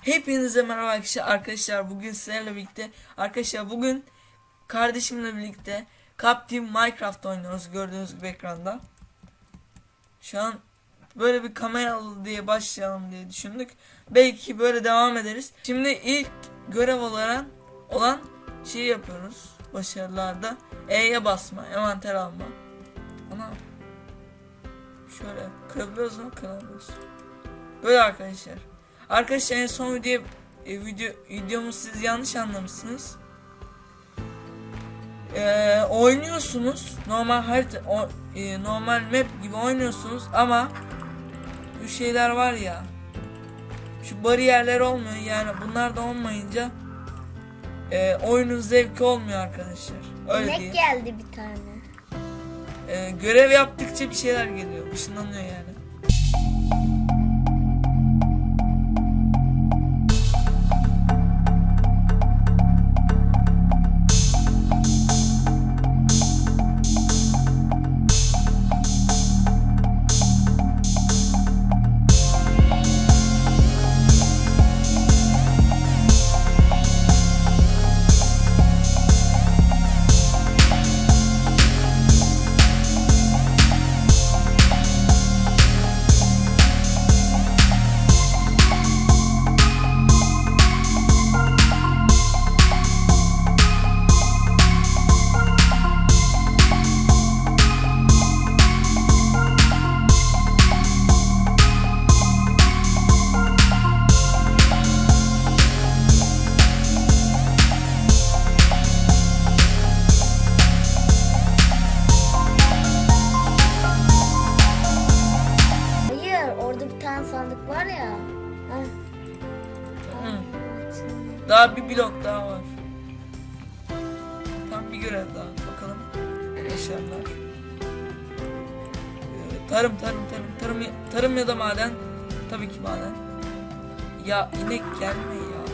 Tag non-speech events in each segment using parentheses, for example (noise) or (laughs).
Hepinize merhaba arkadaşlar. Bugün sizlerle birlikte arkadaşlar bugün kardeşimle birlikte Team Minecraft oynuyoruz gördüğünüz gibi ekranda. Şu an böyle bir kameralı diye başlayalım diye düşündük. Belki böyle devam ederiz. Şimdi ilk görev olarak olan şeyi yapıyoruz. Başarılarda E'ye basma, envanter alma. Ana şöyle kırabiliyoruz mu? Kıramıyoruz. Böyle arkadaşlar. Arkadaşlar en son video, e, video videomu siz yanlış anlamışsınız. Ee, oynuyorsunuz normal harita o, e, normal map gibi oynuyorsunuz ama bu şeyler var ya şu bariyerler olmuyor yani bunlar da olmayınca e, oyunun zevki olmuyor arkadaşlar. Öyle Yemek diyeyim. geldi bir tane. Ee, görev yaptıkça bir şeyler geliyor. Işınlanıyor yani. Tane sandık var ya. Heh. Hı. Daha bir blok daha var. Tam bir görev daha. Bakalım. Ee, Tarım, tarım, tarım, tarım, tarım ya da maden. Tabii ki maden. Ya inek gelme ya.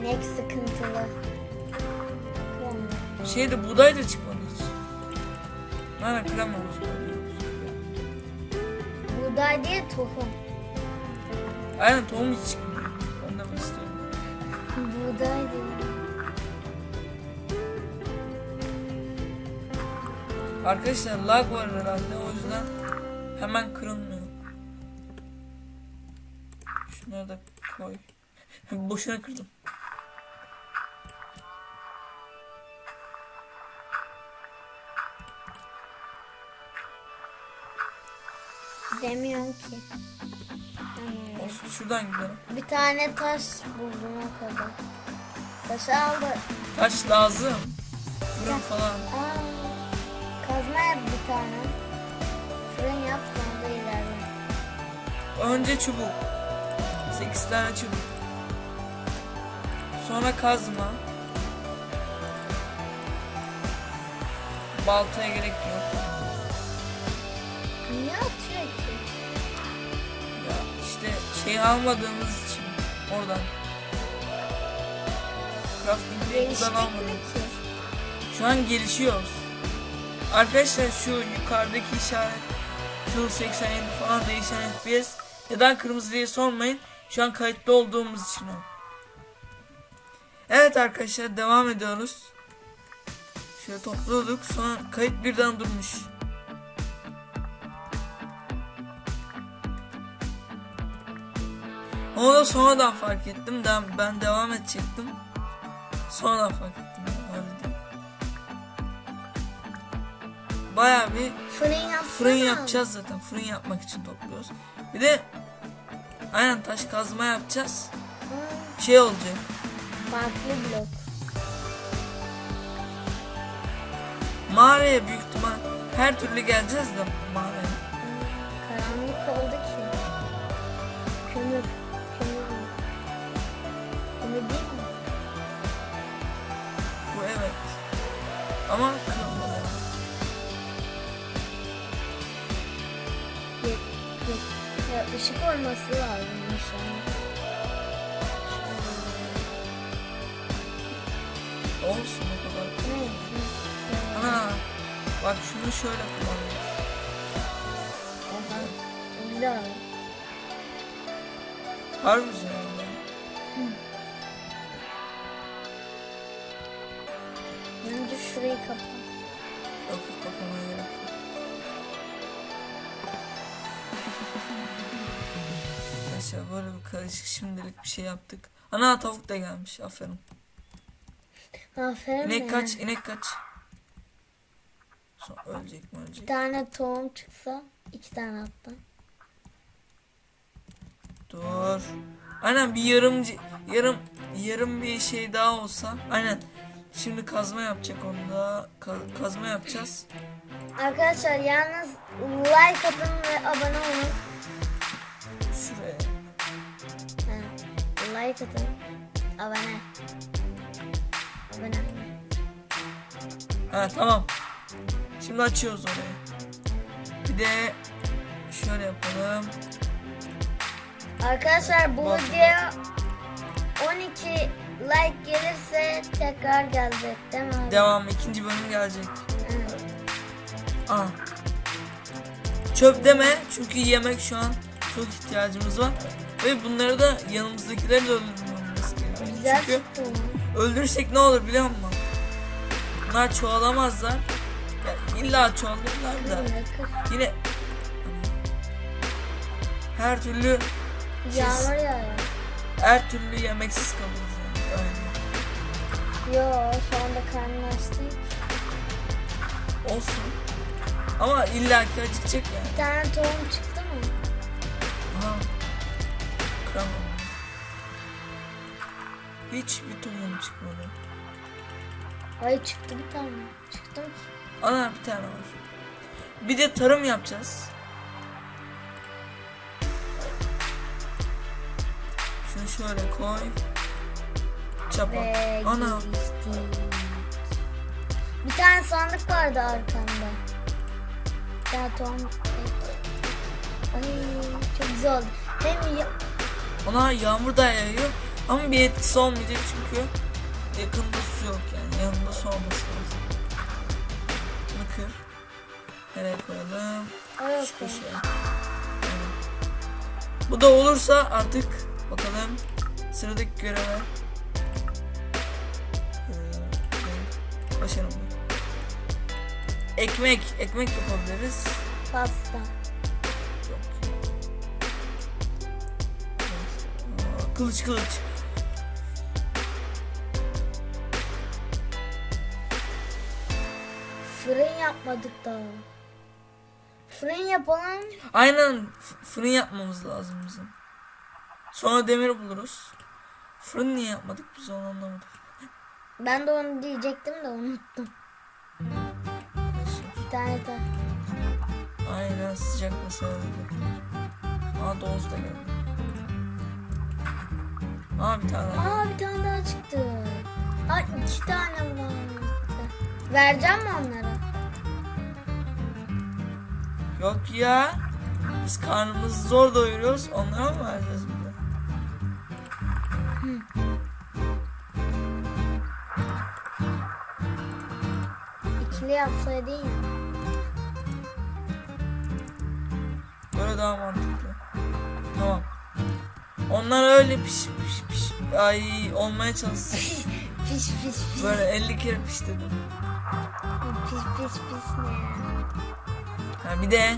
İnek sıkıntılı. Şeyde buğday da çıkmadı hiç. Aynen kıramamış. Buğday diye tohum. Aynen tohum hiç çıkmıyor. Onu demek istiyorum. Buğday diye. Arkadaşlar lag var herhalde o yüzden hemen kırılmıyor. Şunları da koy. (laughs) Boşuna kırdım. Demiyorum ki. Olsun şuradan gidelim. Bir tane taş buldum o kadar. Taşı aldı. Taş lazım. Fırın falan. Aa, kazma yap bir tane. Fırın yap sonra da ilerle. Önce çubuk. 8 tane çubuk. Sonra kazma. Baltaya gerek yok. Şey almadığımız için oradan. Crafting table'dan almadık. ki? Şu an gelişiyoruz. Arkadaşlar şu yukarıdaki işaret şu 87 falan değişen FPS neden kırmızı diye sormayın. Şu an kayıtlı olduğumuz için o. Evet arkadaşlar devam ediyoruz. Şöyle topluyorduk sonra kayıt birden durmuş. Onu da sonradan fark ettim. Ben, ben devam edecektim. Sonradan fark ettim. Bayağı bir Fırın yapsana. fırın yapacağız zaten. Fırın yapmak için topluyoruz. Bir de aynen taş kazma yapacağız. Aa, Şey olacak. farklı blok. Mağaraya büyük ihtimal her türlü geleceğiz de mağaraya. Aa, karanlık oldu ki. Ama kırılmadı. Yet, yet. Ya ışık olması lazım inşallah. Olsun o kadar. Ne? Ana bak şunu şöyle kullanıyoruz. Güzel. Harbi güzel şurayı kapat. Yok kafama gerek yok. Arkadaşlar böyle bir karışık şimdilik bir şey yaptık. Ana tavuk da gelmiş aferin. Aferin İnek kaç inek kaç. Sonra ölecek mi Bir ölecek. tane tohum çıksa iki tane hatta. Dur. Aynen bir yarım yarım yarım bir şey daha olsa. Aynen. Şimdi kazma yapacak onda. Ka- kazma yapacağız. Arkadaşlar yalnız like atın ve abone olun. Şuraya. Ha, like atın. Abone. Abone. Ha tamam. Şimdi açıyoruz orayı. Bir de şöyle yapalım. Arkadaşlar bu Bak. videoya 12 like gelirse tekrar gelecek değil mi? Devam ikinci bölüm gelecek. Evet. Aa. Çöp deme çünkü yemek şu an çok ihtiyacımız var. Ve bunları da yanımızdakileri de öldürmemiz gerekiyor. Güzel Çünkü öldürürsek ne olur biliyor musun? Bunlar çoğalamazlar. Ya illa çoğalırlar da. Yine her türlü Yağmur yağıyor. her türlü yemeksiz kalırız yani. Yo şu anda karnım açtı. Olsun. Ama illa ki acıkacak yani. Bir tane tohum çıktı mı? Aha. Kıramam. Hiç bir tohum çıkmadı. Ay çıktı bir tane. Çıktı mı? Ana bir tane var. Bir de tarım yapacağız. Şunu şöyle koy. Çapa. Ve Ana. geçtik. Bir tane sandık vardı arkamda. Tane tohum. Ay çok güzel oldu. Hem ya- Ona yağmur da yağıyor. Ama bir etkisi olmayacak çünkü yakında su yok yani. Yanında su olması lazım. Bunu kır. Nereye koyalım? Şu köşeye. Aynen. Bu da olursa artık bakalım sıradaki göreve. Değil. Başarılı. Ekmek, ekmek yapabiliriz. Pasta. Kılıç kılıç. Fırın yapmadık daha. Fırın yapalım. Aynen fırın yapmamız lazım bizim. Sonra demir buluruz. Fırın niye yapmadık biz onu anlamadık. Ben de onu diyecektim de unuttum. Bir tane de. Aynen sıcak mesela. Aa domuz da geldi. Aa bir tane daha. Aa bir tane daha çıktı. Aa iki tane var. Vereceğim mi onlara? Yok ya. Biz karnımızı zor doyuruyoruz. Onlara mı vereceğiz İkili yapsaydın ya. Böyle daha mantıklı. Tamam. Onlar öyle piş piş piş. Ay olmaya çalışsın. Pis pis pis. Böyle 50 kere piş dedim. Pis pis pis ne ya? Ha bir de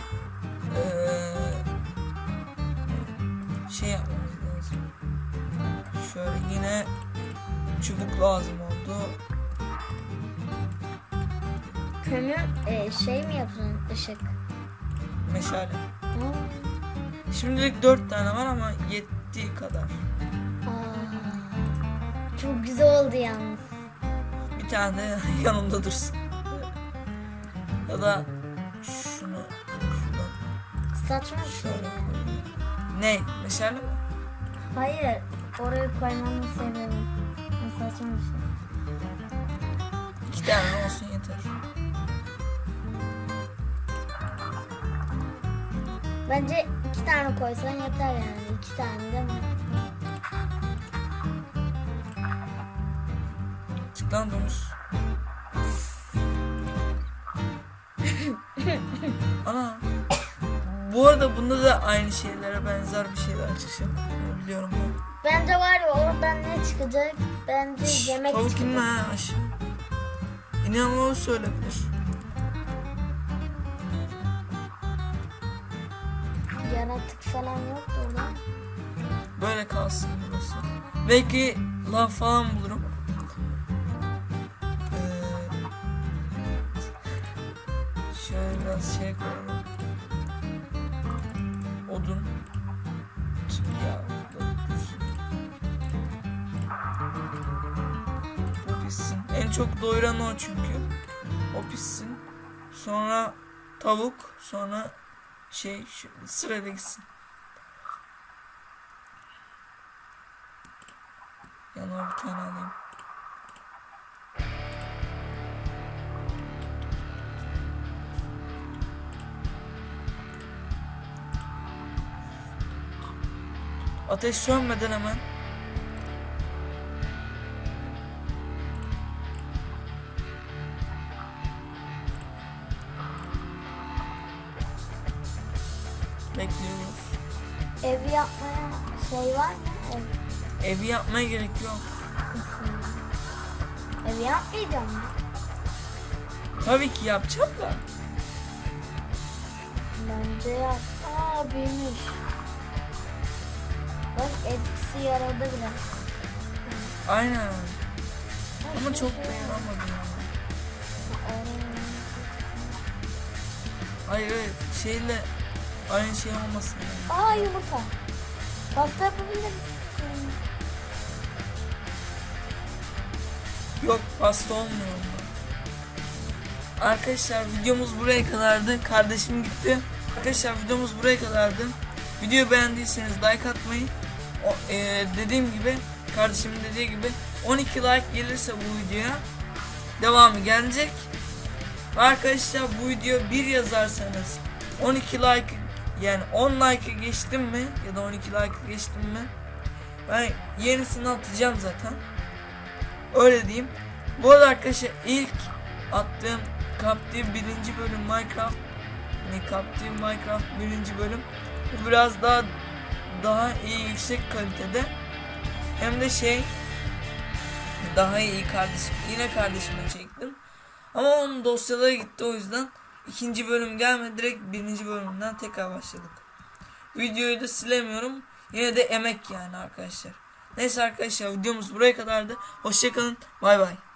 eee, şey yapmamız lazım. Şöyle yine çubuk lazım oldu. Kömür e, şey mi yapıyorsun ışık? Meşale. Aa, Şimdilik dört tane var ama yettiği kadar. aa. Çok güzel oldu yalnız. Bir tane (laughs) yanımda dursun. Ya da şunu şuradan Saçma bir şey. Ne? Meşale mi? Hayır. Oraya koymamın sebebi. Saçma bir şey. İki tane olsun yeter. Bence iki tane koysan yeter yani. İki tane değil mi? Çık lan domuz. Ana. Bu arada bunda da aynı şeylere benzer bir şeyler çıkacak. Bunu biliyorum ben. Bence var ya oradan ne çıkacak? Bence yemek Tavuk çıkacak. inme ha aşağı. İnanılmaz söylebilir. Falan yok da orada. Böyle kalsın burası. Belki lav falan bulurum. Ee, şöyle biraz şey koyalım. Odun. Ya, bu pişsin. En çok doyuran o çünkü. O pişsin. Sonra tavuk. Sonra şey şu, sırayla gitsin. Yanına bir tane alayım. Ateş sönmeden hemen bekliyoruz. Ev yapmaya şey var mı? Ev. Evi yapmaya gerek yok. Ev yapmayacağım mı? Tabii ki yapacağım da. Bence yap. Aa büyümüş. Bak etkisi yaradı biraz. Aynen. Ama çok şey- dayanamadım Hayır hayır şeyle aynı şey olmasın. Aa yumurta. Pasta yapabilir Yok pasta olmuyor onda. Arkadaşlar videomuz buraya kadardı. Kardeşim gitti. Arkadaşlar videomuz buraya kadardı. Videoyu beğendiyseniz like atmayı. O, e, dediğim gibi kardeşimin dediği gibi 12 like gelirse bu videoya devamı gelecek. Arkadaşlar bu video bir yazarsanız 12 like yani 10 like'ı geçtim mi ya da 12 like geçtim mi ben yenisini atacağım zaten. Öyle diyeyim. Bu arada arkadaşlar ilk attığım Captive birinci bölüm Minecraft ne Captive Minecraft birinci bölüm bu biraz daha daha iyi yüksek kalitede. Hem de şey daha iyi kardeşim yine kardeşime çektim. Ama onun dosyaları gitti o yüzden ikinci bölüm gelmedi direkt birinci bölümden tekrar başladık. Videoyu da silemiyorum yine de emek yani arkadaşlar neyse arkadaşlar videomuz buraya kadardı. Hoşçakalın bay bay